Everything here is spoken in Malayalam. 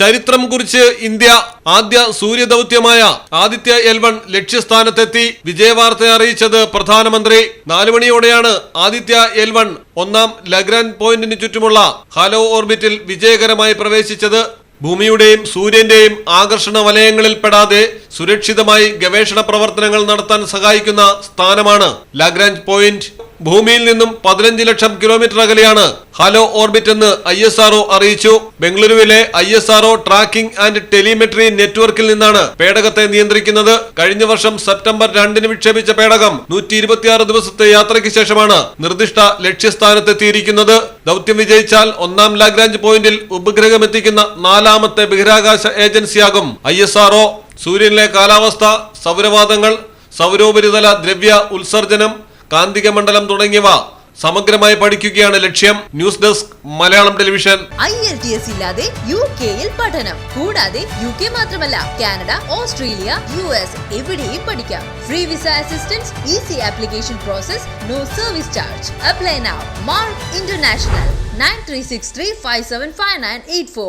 ചരിത്രം കുറിച്ച് ഇന്ത്യ ആദ്യ സൂര്യദൗത്യമായ ആദിത്യ എൽ വൺ ലക്ഷ്യസ്ഥാനത്തെത്തി. വിജയവാർത്ത അറിയിച്ചത് പ്രധാനമന്ത്രി. നാലുമണിയോടെയാണ് ആദിത്യ എൽ വൺ ഒന്നാം ലഗ്രാൻ പോയിന്റിന് ചുറ്റുമുള്ള ഹലോ ഓർബിറ്റിൽ വിജയകരമായി പ്രവേശിച്ചത്. ഭൂമിയുടെയും സൂര്യന്റെയും ആകർഷണ വലയങ്ങളിൽ പെടാതെ സുരക്ഷിതമായി ഗവേഷണ പ്രവർത്തനങ്ങൾ നടത്താൻ സഹായിക്കുന്ന സ്ഥാനമാണ് ലാഗ്രാഞ്ച് പോയിന്റ്. ഭൂമിയിൽ നിന്നും പതിനഞ്ച് ലക്ഷം കിലോമീറ്റർ അകലെയാണ് ഹലോ ഓർബിറ്റ് എന്ന് ഐ എസ് ആർഒ അറിയിച്ചു. ബംഗളൂരുവിലെ I S R O tracking and telemetry നെറ്റ്വർക്കിൽ നിന്നാണ് പേടകത്തെ നിയന്ത്രിക്കുന്നത്. കഴിഞ്ഞ വർഷം സെപ്റ്റംബർ രണ്ടിന് വിക്ഷേപിച്ച പേടകം നൂറ്റി ഇരുപത്തിയാറ് ദിവസത്തെ യാത്രയ്ക്ക് ശേഷമാണ് നിർദ്ദിഷ്ട ലക്ഷ്യസ്ഥാനത്തെത്തിയിരിക്കുന്നത്. ദൗത്യം വിജയിച്ചാൽ ഒന്നാം ലാഗ്രാഞ്ച് പോയിന്റിൽ ഉപഗ്രഹം എത്തിക്കുന്ന നാലാമത്തെ ബഹിരാകാശ ഏജൻസിയാകും ഐ എസ് ആർഒ സൂര്യനിലെ കാലാവസ്ഥ സൗരവാദങ്ങൾ സൗരോപരിതല ദ്രവ്യ ഉത്സർജനം കാന്തിക മണ്ഡലം തുടങ്ങിയവ സമഗ്രമായി പഠിക്കുകയാണ് ലക്ഷ്യം. News desk Malayalam television. I L T S ഇല്ലാതെ യു കെയിൽ പഠനം. കൂടാതെ യു കെ മാത്രമല്ല കാനഡ ഓസ്ട്രേലിയ യു എസ് എവിടെയും പഠിക്കാം. Free visa assistance easy application process no service charge. Apply now Mark international nine three six three five seven five nine eight four.